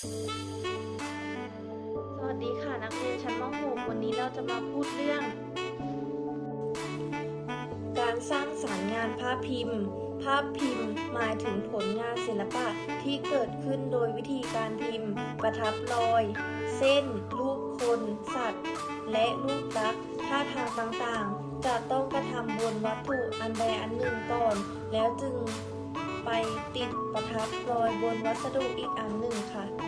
สวัสดีค่ะนักเรียนชั้นม .6 วันนี้เราจะมาพูดเรื่อง การสร้างสารรค์งานภาพพิมพ์ ภาพพิมพ์หมายถึงผลงานศิลปะที่เกิดขึ้นโดยวิธีการพิมพ์ ประทับรอย เส้น รูปคน สัตว์ และรูปลักษณ์ท่าทางต่างๆ จะต้องกระทำบนวัตถุอันใดอันหนึ่งก่อน แล้วจึงไปติดประทับรอยบนวัสดุอีกอันหนึ่งค่ะ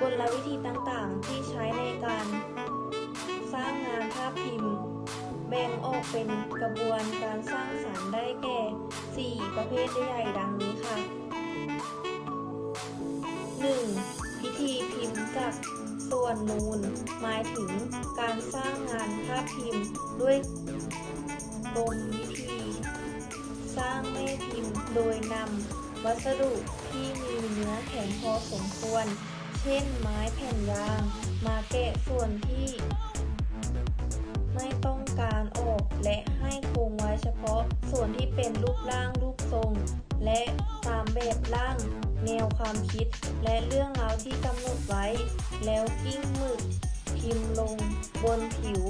กลวิธีต่างๆ ที่ใช้ในการ สร้างงานภาพพิมพ์ แบ่งออกเป็นกระบวนการสร้างสารรค์ได้แก่ 4 ประเภทใหญ่ๆดังนี้ค่ะ 1. พิธีพิมพ์จากส่วนนูนหมายถึงการสร้างงานภาพพิมพ์ด้วยกรมวิธี สร้างแม่พิมพ์โดยนำวัสดุที่มีเนื้อแข็งพอสมควร ช่นไม้แผ่นยาง มาแกะส่วนที่ ไม่ต้องการออกและให้คงไว้เฉพาะส่วนที่เป็นรูปร่างรูปทรง และตามแบบร่าง แนวความคิด และเรื่องราวที่กำหนดไว้ แล้วกิ้งหมึกพิมพ์ลงบนผิว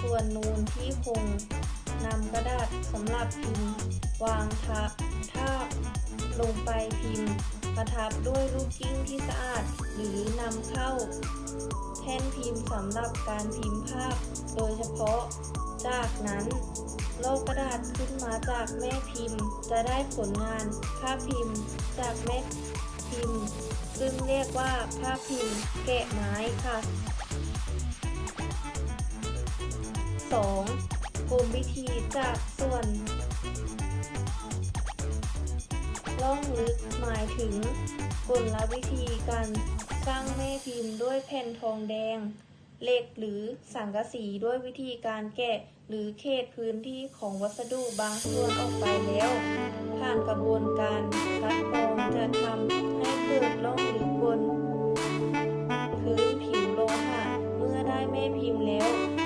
ส่วนนูนที่คงนำกระดาษสำหรับพิมพ์ วางทับทาบลงไปพิมพ์ ประทับด้วยลูกกิ้งที่สะอาด หรือนำเข้า แท่นพิมพ์สำหรับการพิมพ์ภาพ โดยเฉพาะ จากนั้นโลกกระดาษขึ้นมาจากแม่พิมพ์ จะได้ผลงานภาพพิมพ์ จากแม่พิมพ์ ซึ่งเรียกว่าภาพพิมพ์ แกะไม้ค่ะ 2. กรมวิธีจากส่วน ล่องลึกหมายถึงกลวิธีการสร้างแม่พิมพ์ด้วยแผ่นทองแดงเหล็กหรือสังกะสีด้วยวิธีการแกะหรือเขตพื้นที่ของวัสดุบางส่วนออกไปแล้ว ผ่านกระบวนการคัดกรองจะทำให้เกิดล่องลึกบนพื้นผิวโลหะเมื่อได้แม่พิมพ์แล้ว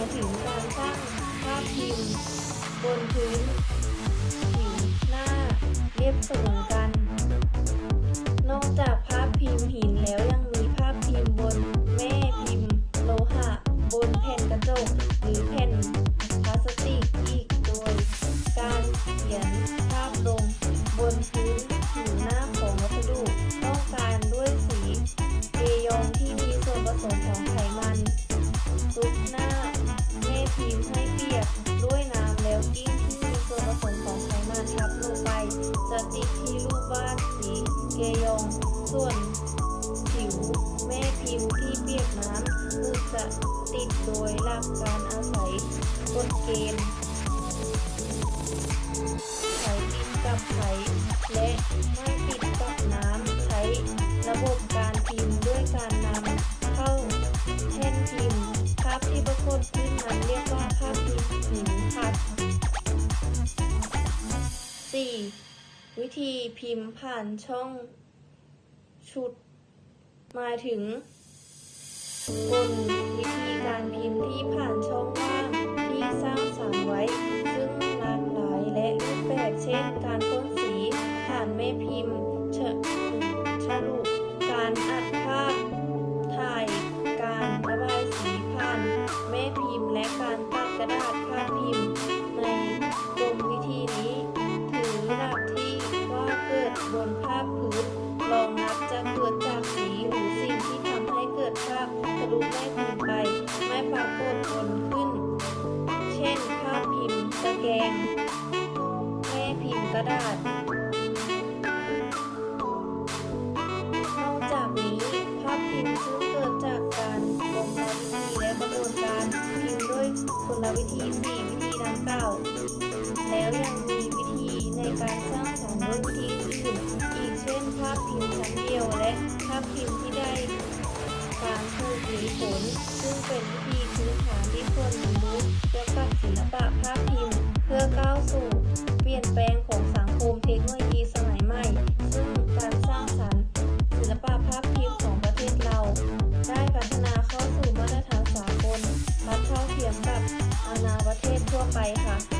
ายถึงการสร้างภาพพิมพ์บนพื้นผิวหน้าเรียบเสมอ โดยหลักการอาศัยกฎเกณฑ์ไขติดกับไขและไม่ติดกับน้ำใช้ระบบการพิมพ์ด้วยการนำเข้าแท่นพิมพ์ภาพที่ปรากฏขึ้นนั้นเรียกว่าภาพพิมพ์หินขัด 4. วิธีพิมพ์ผ่านช่องชุดหมายถึงกลวิธี การพิมพ์ที่ผ่านช่องว่างที่สร้างสรรค์ไว้ ซึ่งหลากหลายและรูปแบบเช่น การพ่นสี ผ่านแม่พิมพ์ ธีสี่วิธีดังกล่าวแล้วยังมีวิธีในการสร้างสรรค์ด้วยวิธีอื่นอีกเช่นภาพพิมพ์ชั้นเดียวและภาพพิมพ์ที่ได้การถูกหรือผล ซึ่งเป็นวิธีพื้นฐานที่ควรเรียนรู้เกี่ยวกับศิลปะภาพพิมพ์เพื่อก้าวสู่ ทั่วไปค่ะ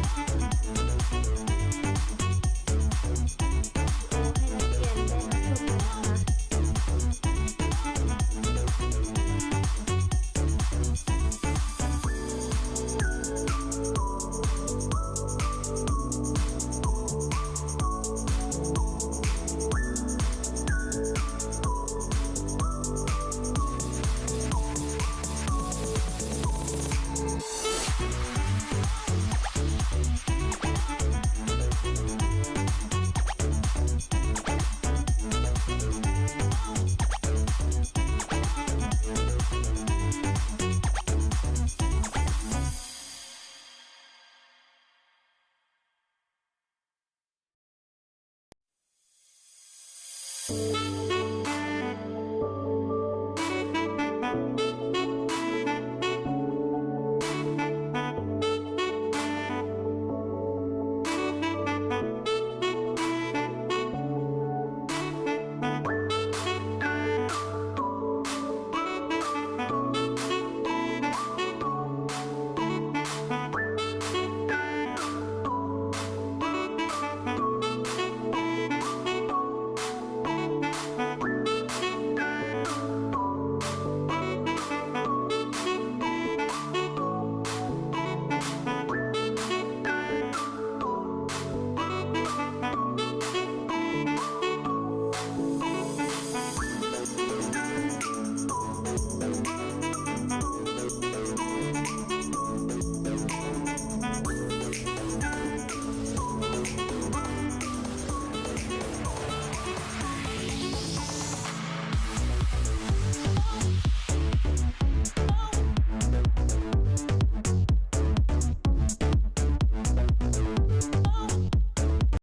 Música